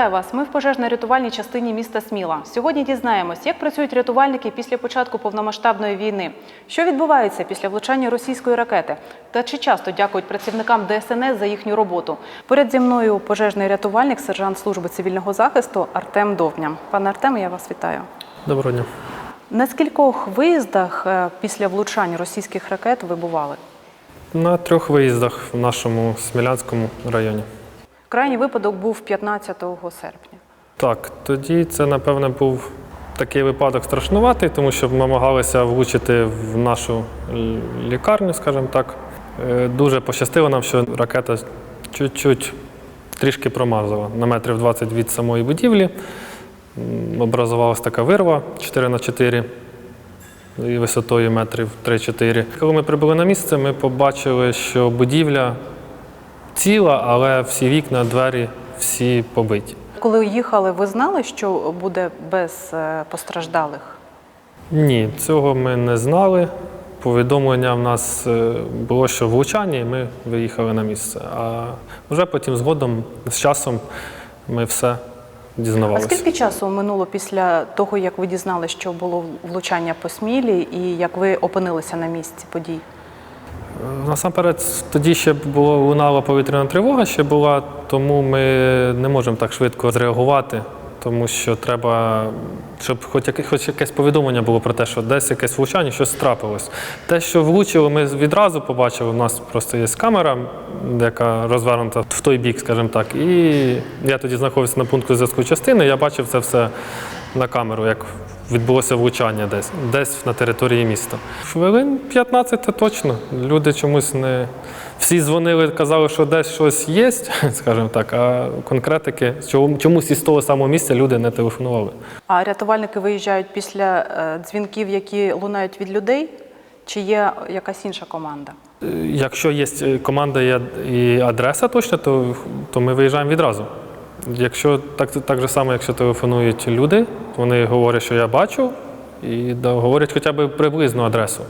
Вітаю вас. Ми в пожежно-рятувальній частині міста Сміла. Сьогодні дізнаємось, як працюють рятувальники після початку повномасштабної війни, що відбувається після влучання російської ракети, та чи часто дякують працівникам ДСНС за їхню роботу. Поряд зі мною пожежний рятувальник, сержант служби цивільного захисту Артем Довня. Пане Артеме, я вас вітаю. Доброго дня. На скількох виїздах е, після влучань російських ракет ви бували? На трьох виїздах в нашому Смілянському районі. Крайній випадок був 15 серпня. Так, тоді це, напевне, був такий випадок страшнуватий, тому що намагалися влучити в нашу лікарню, скажімо так. Е, Дуже пощастило нам, що ракета чуть-чуть трішки промазала на метрів 20 від самої будівлі. М, Образувалась така вирва 4 на 4 і висотою метрів 3-4. Коли ми прибули на місце, ми побачили, що будівля ціла, але всі вікна, двері всі побиті. Коли їхали, ви знали, що буде без е, постраждалих? Ні, цього ми не знали. Повідомлення в нас е, було, що влучання, і ми виїхали на місце. А вже потім згодом, з часом, ми все А дізнавалися. скільки часу минуло після того, як ви дізналися, що було влучання по смілі, і як ви опинилися на місці подій? Насамперед, тоді ще було лунала повітряна тривога, ще була, тому ми не можемо так швидко зреагувати, тому що треба, щоб хоч, яке- хоч якесь повідомлення було про те, що десь якесь влучання, щось трапилось. Те, що влучило, ми відразу побачили. У нас просто є камера, яка розвернута в той бік, скажімо так. І я тоді знаходився на пункту зв'язку частини, я бачив це все на камеру, як відбулося влучання десь, десь на території міста. Хвилин 15 це точно. Люди чомусь не. Всі дзвонили, казали, що десь щось є, скажімо так, а конкретики чому- чомусь із того самого місця люди не телефонували. А рятувальники виїжджають після е, дзвінків, які лунають від людей, чи є якась інша команда? Е, Якщо є команда і і адреса точно, то, то ми виїжджаємо відразу. Якщо так, так же само, якщо телефонують люди, вони говорять, що я бачу, і говорять хоча б приблизну адресу.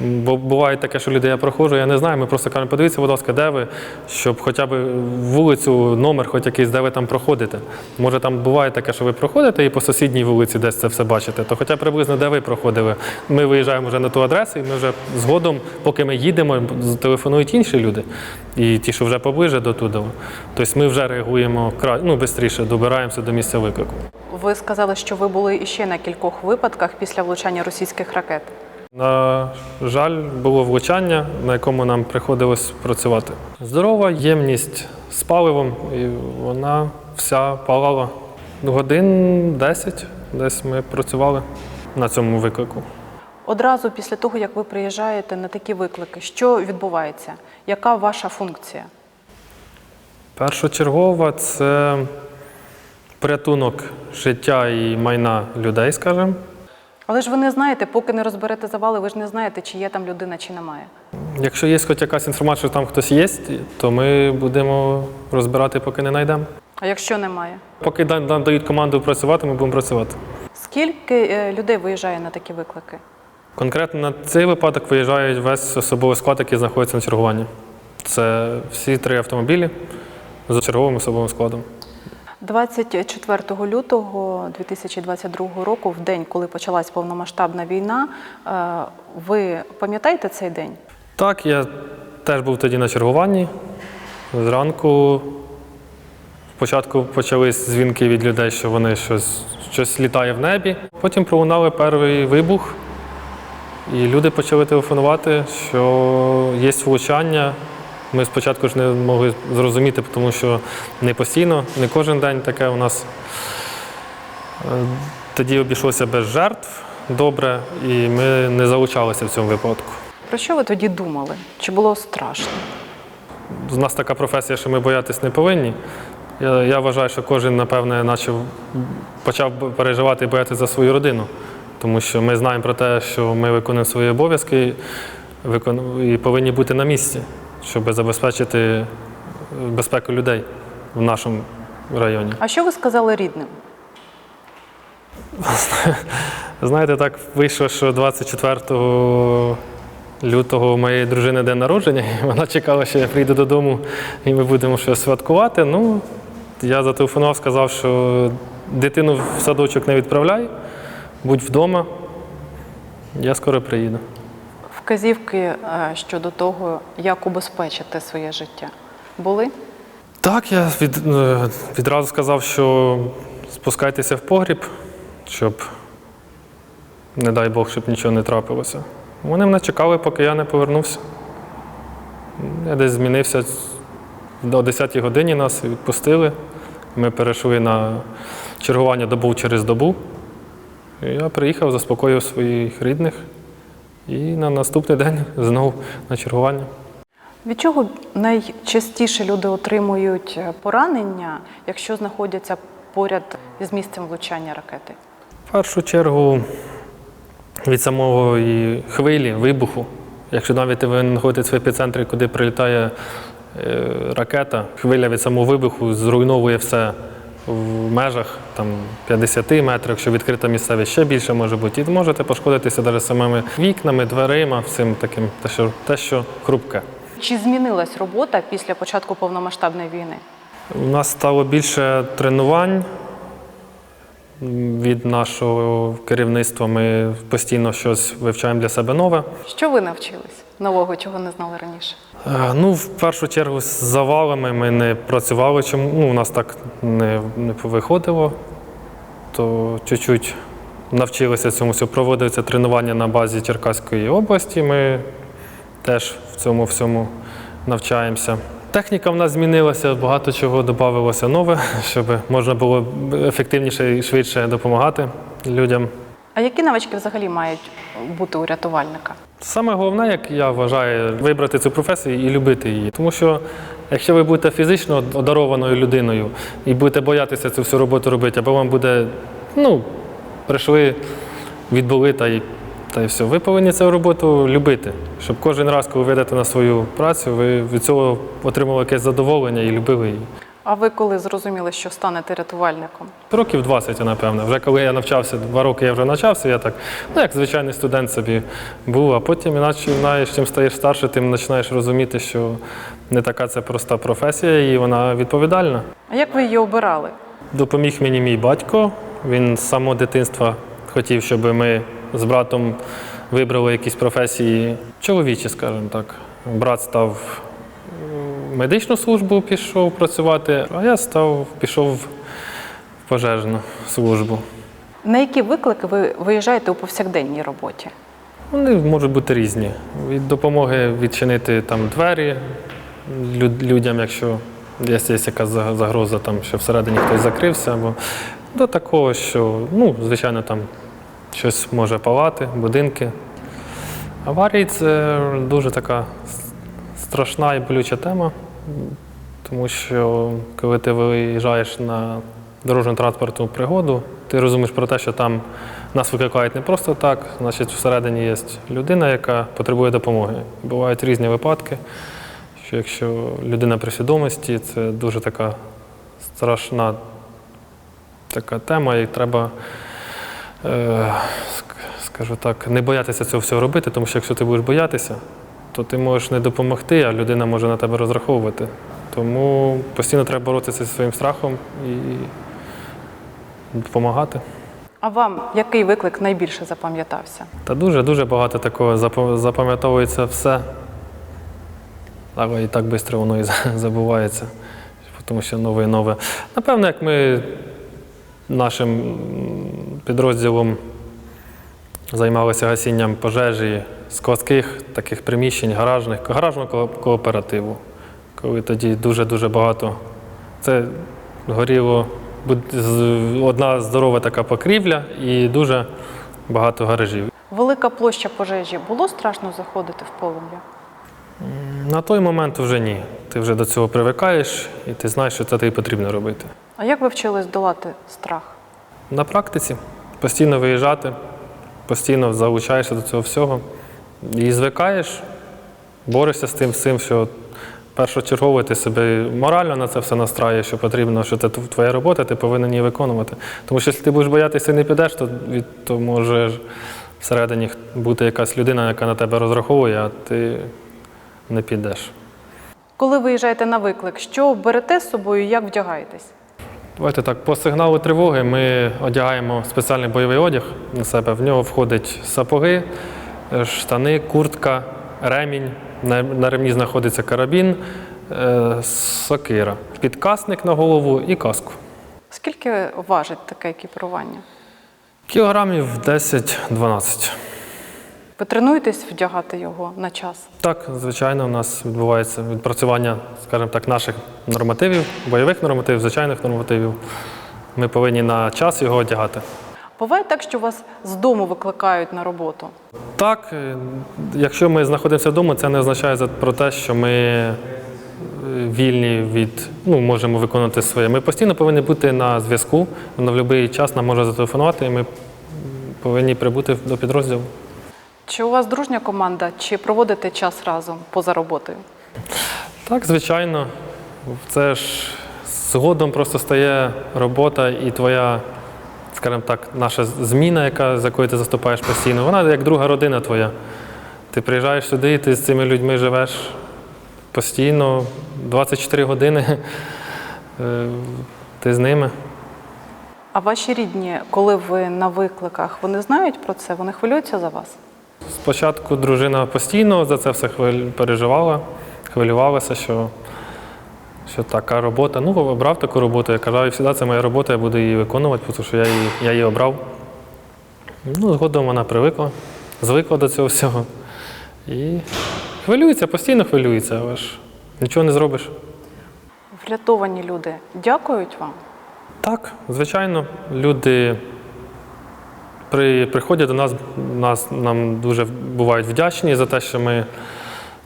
Бо буває таке, що люди я проходжу, я не знаю. Ми просто кажемо, подивіться, будь ласка, де ви, щоб хоча б вулицю, номер, хоч якийсь, де ви там проходите. Може, там буває таке, що ви проходите і по сусідній вулиці десь це все бачите, то хоча приблизно де ви проходили. Ми виїжджаємо вже на ту адресу, і ми вже згодом, поки ми їдемо, телефонують інші люди. І ті, що вже поближе до туди. Тобто ми вже реагуємо ну, швидше, добираємося до місця виклику. Ви сказали, що ви були іще на кількох випадках після влучання російських ракет. На жаль, було влучання, на якому нам приходилось працювати. Здорова ємність з паливом, і вона вся палала. Годин 10 десь ми працювали на цьому виклику. Одразу після того, як ви приїжджаєте на такі виклики, що відбувається? Яка ваша функція? Першочергова це порятунок життя і майна людей, скажімо. Але ж ви не знаєте, поки не розберете завали, ви ж не знаєте, чи є там людина, чи немає. Якщо є хоч якась інформація, що там хтось є, то ми будемо розбирати, поки не знайдемо. А якщо немає? Поки нам дають команду працювати, ми будемо працювати. Скільки е, людей виїжджає на такі виклики? Конкретно на цей випадок виїжджає весь особовий склад, який знаходиться на чергуванні. Це всі три автомобілі з черговим особовим складом. 24 лютого 2022 року, в день, коли почалась повномасштабна війна, е, ви пам'ятаєте цей день? Так, я теж був тоді на чергуванні. Зранку спочатку почались дзвінки від людей, що вони щось, щось літає в небі. Потім пролунали перший вибух, і люди почали телефонувати, що є влучання. Ми спочатку ж не могли зрозуміти, тому що не постійно, не кожен день таке у нас. Е, Тоді обійшлося без жертв добре, і ми не залучалися в цьому випадку. Про що ви тоді думали? Чи було страшно? У нас така професія, що ми боятись не повинні. Я, я вважаю, що кожен, напевне, наче почав переживати і боятися за свою родину, тому що ми знаємо про те, що ми виконуємо свої обов'язки і повинні бути на місці, щоб забезпечити е, безпеку людей в нашому районі. А що ви сказали рідним? Знаєте, так вийшло, що 24 лютого у моєї дружини день народження, і вона чекала, що я прийду додому і ми будемо щось святкувати. Ну, Я зателефонував, сказав, що дитину в садочок не відправляй, будь вдома. Я скоро приїду. Вказівки е, щодо того, як убезпечити своє життя, були? Так, я від, е, відразу сказав, що спускайтеся в погріб, щоб, не дай Бог, щоб нічого не трапилося. Вони мене чекали, поки я не повернувся. Я десь змінився до 10-й годині нас відпустили. Ми перейшли на чергування добу через добу. І я приїхав, заспокоїв своїх рідних і на наступний день знову на чергування. Від чого найчастіше люди отримують е, поранення, якщо знаходяться поряд з місцем влучання ракети? В першу чергу від самого хвилі, вибуху. Якщо навіть ви знаходитесь в епіцентрі, куди прилітає е, ракета, хвиля від самого вибуху зруйновує все в межах там, 50 метрів, якщо відкрита місцевість ще більше може бути. І можете пошкодитися навіть самими вікнами, дверима, всім таким, те, що, те, що хрупке. Чи змінилась робота після початку повномасштабної війни? У нас стало більше тренувань від нашого керівництва. Ми постійно щось вивчаємо для себе нове. Що ви навчились нового, чого не знали раніше? Е, Ну, в першу чергу, з завалами ми не працювали. Чому ну, у нас так не, не виходило, то чуть-чуть навчилися цьому всьому. Проводиться тренування на базі Черкаської області. Ми теж в цьому всьому навчаємося. Техніка в нас змінилася, багато чого додавалося нове, щоб можна було ефективніше і швидше допомагати людям. А які навички взагалі мають бути у рятувальника? Саме головне, як я вважаю, вибрати цю професію і любити її. Тому що якщо ви будете фізично одарованою людиною і будете боятися цю всю роботу робити, або вам буде, ну, прийшли, відбули та й, та й все. Ви повинні цю роботу любити, щоб кожен раз, коли ви йдете на свою працю, ви від цього отримали якесь задоволення і любили її. А ви коли зрозуміли, що станете рятувальником? Років 20, напевно. Вже коли я навчався, два роки я вже навчався, я так, ну як звичайний студент собі був, а потім, іначе, знаєш, чим стаєш старше, тим починаєш розуміти, що не така це проста професія і вона відповідальна. А як ви її обирали? Допоміг мені мій батько. Він з самого дитинства хотів, щоб ми з братом вибрали якісь професії чоловічі, скажімо так. Брат став в медичну службу, пішов працювати, а я став, пішов в пожежну службу. На які виклики ви виїжджаєте у повсякденній роботі? Вони можуть бути різні. Від допомоги відчинити там двері люд- людям, якщо є, є якась загроза, там, що всередині хтось закрився, або до такого, що, ну, звичайно, там щось може палати, будинки. Аварії це дуже така страшна і болюча тема, тому що коли ти виїжджаєш на дорожньо транспортну пригоду, ти розумієш про те, що там нас викликають не просто так, значить всередині є людина, яка потребує допомоги. Бувають різні випадки, що якщо людина при свідомості, це дуже така страшна така тема, і треба, е, ск- скажу так, не боятися цього всього робити, тому що якщо ти будеш боятися, то ти можеш не допомогти, а людина може на тебе розраховувати. Тому постійно треба боротися зі своїм страхом і допомагати. А вам який виклик найбільше запам'ятався? Та дуже дуже багато такого запам'ятовується все. Але і так швидко воно і забувається, тому що нове і нове. Напевно, як ми нашим підрозділом займалися гасінням пожежі складських таких приміщень, гаражних, гаражного кооперативу. Коли тоді дуже-дуже багато. Це горіло одна здорова така покрівля і дуже багато гаражів. Велика площа пожежі. Було страшно заходити в полум'я? На той момент вже ні. Ти вже до цього привикаєш і ти знаєш, що це тобі потрібно робити. А як ви вчились долати страх? На практиці постійно виїжджати, постійно залучаєшся до цього всього і звикаєш, борешся з тим всім, що першочергово ти себе морально на це все настраюєш, що потрібно, що це твоя робота, ти повинен її виконувати. Тому що якщо ти будеш боятися і не підеш, то, від- то може всередині бути якась людина, яка на тебе розраховує, а ти не підеш. Коли виїжджаєте на виклик, що берете з собою як вдягаєтесь? Давайте так, по сигналу тривоги ми одягаємо спеціальний бойовий одяг на себе. В нього входять сапоги, штани, куртка, ремінь. На, на ремні знаходиться карабін, е, сокира, підкасник на голову і каску. Скільки важить таке екіпірування? Кілограмів 10-12. Ви тренуєтесь вдягати його на час? Так, звичайно, у нас відбувається відпрацювання, скажімо так, наших нормативів, бойових нормативів, звичайних нормативів. Ми повинні на час його одягати. Буває так, що вас з дому викликають на роботу. Так, е, якщо ми знаходимося вдома, це не означає про те, що ми е, вільні від, ну, можемо виконувати своє. Ми постійно повинні бути на зв'язку. На будь-який час нам може зателефонувати, і ми повинні прибути до підрозділу. Чи у вас дружня команда, чи проводите час разом поза роботою? Так, звичайно. Це ж згодом просто стає робота і твоя, скажімо так, наша зміна, яка, з якою ти заступаєш постійно, вона як друга родина твоя. Ти приїжджаєш сюди, ти з цими людьми живеш постійно, 24 години. Е, Ти з ними. А ваші рідні, коли ви на викликах, вони знають про це? Вони хвилюються за вас? Спочатку дружина постійно за це все переживала, хвилювалася, що, що така робота. Ну, обрав таку роботу. Я казав, і завжди це моя робота, я буду її виконувати, тому що я її, я її обрав. Ну, згодом вона привикла, звикла до цього всього. І хвилюється, постійно хвилюється, але ж нічого не зробиш. Врятовані люди дякують вам. Так, звичайно, люди при, приходять до нас, нас, нам дуже бувають вдячні за те, що ми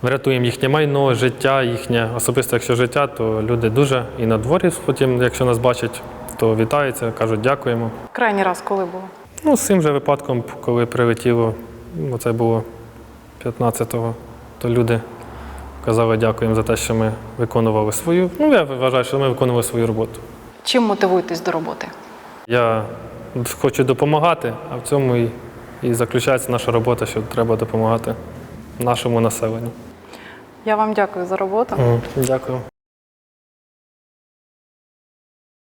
врятуємо їхнє майно, життя їхнє. Особисто, якщо життя, то люди дуже і на дворі, потім, якщо нас бачать, то вітаються, кажуть дякуємо. Крайній раз, коли було? Ну, з цим же випадком, коли прилетіло, це було 15-го, то люди казали дякуємо за те, що ми виконували свою. Ну, я вважаю, що ми виконували свою роботу. Чим мотивуєтесь до роботи? Я хочу допомагати, а в цьому і, і заключається наша робота, що треба допомагати нашому населенню. Я вам дякую за роботу. Дякую.